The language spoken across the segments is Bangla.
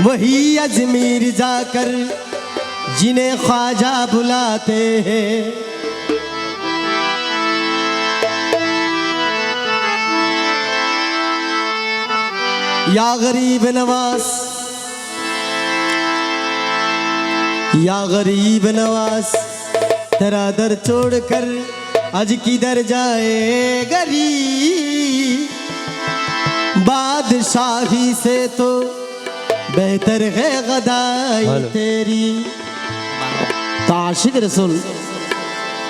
वही अजमेर जाकर जिन्हें ख्वाजा बुलाते हैं। या गरीब नवाज़, या गरीब नवाज़, तेरा दर छोड़ कर आज किधर जाए गरीब बादशाही से तो बेहतर है गदाई तेरी तो आशिक रसुल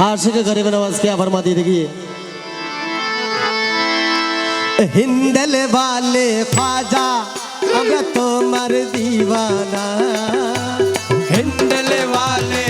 आशिक गरीब नवाज क्या फरमाती देखिए हिंदल वाले फाजा আমরা मर दीवाना হিন্দলে वाले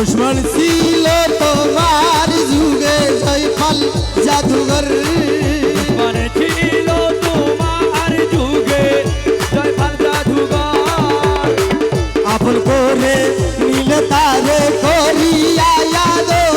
दुश्मन আপন করে নিলে তারে করিয়া যাদো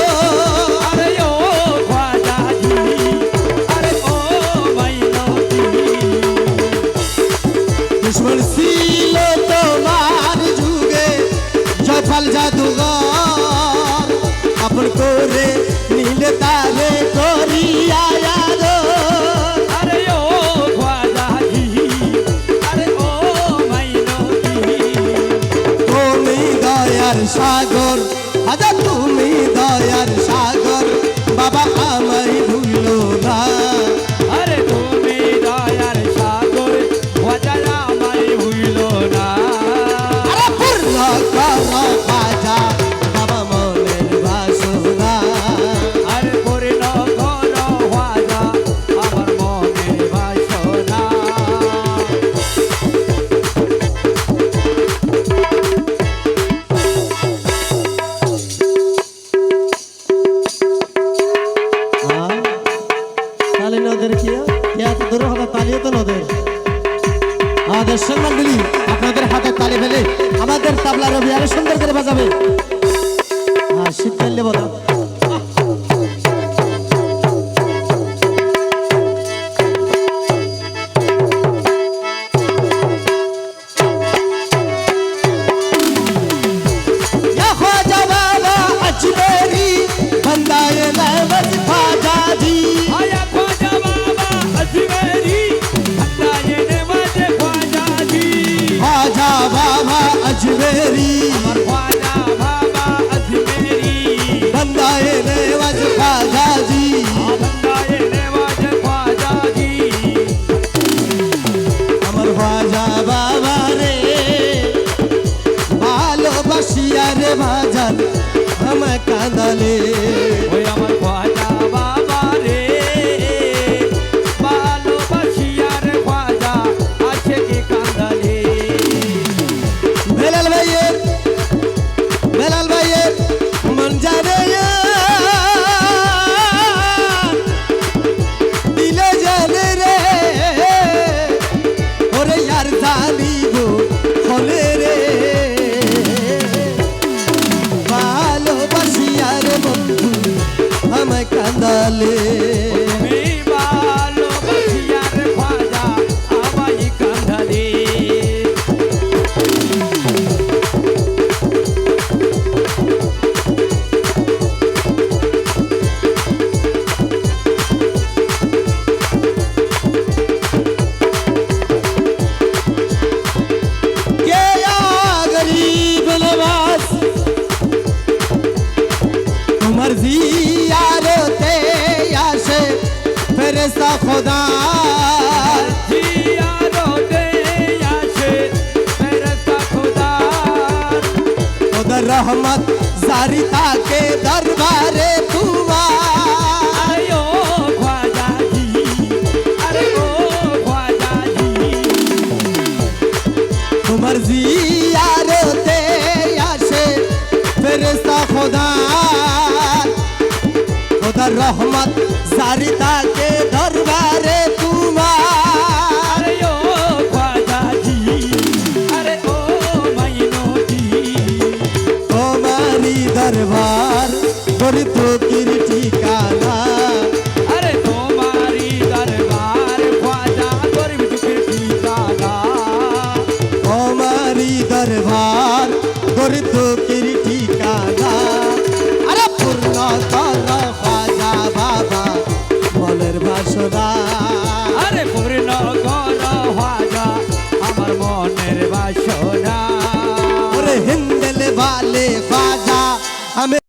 এত হবে তালিও তো নদের আমাদের সম্মান আপনাদের হাতে তালি ফেলে আমাদের তাবলা রবি আরও সুন্দর করে বাজাবে। আর শীতকালে বলা अजमेरी ख्वाजा बाबा अजमेरी बंदाए नेवाज ख्वाजा जी। हाँ, बंदाए नेवाज ख्वाजा जी। अमर ख्वाजा बाबा रे भालो बसिया रे भाजन हम कांदले আমায় ফেরেস্তা খোদা রহমত জারি থাকে দরবারে তোমার জি। রহমত জারি থাকে দরবারে তোমার। ও খাজাজি আরে ও মাইনো জি তোমারি দরবার কির Amém.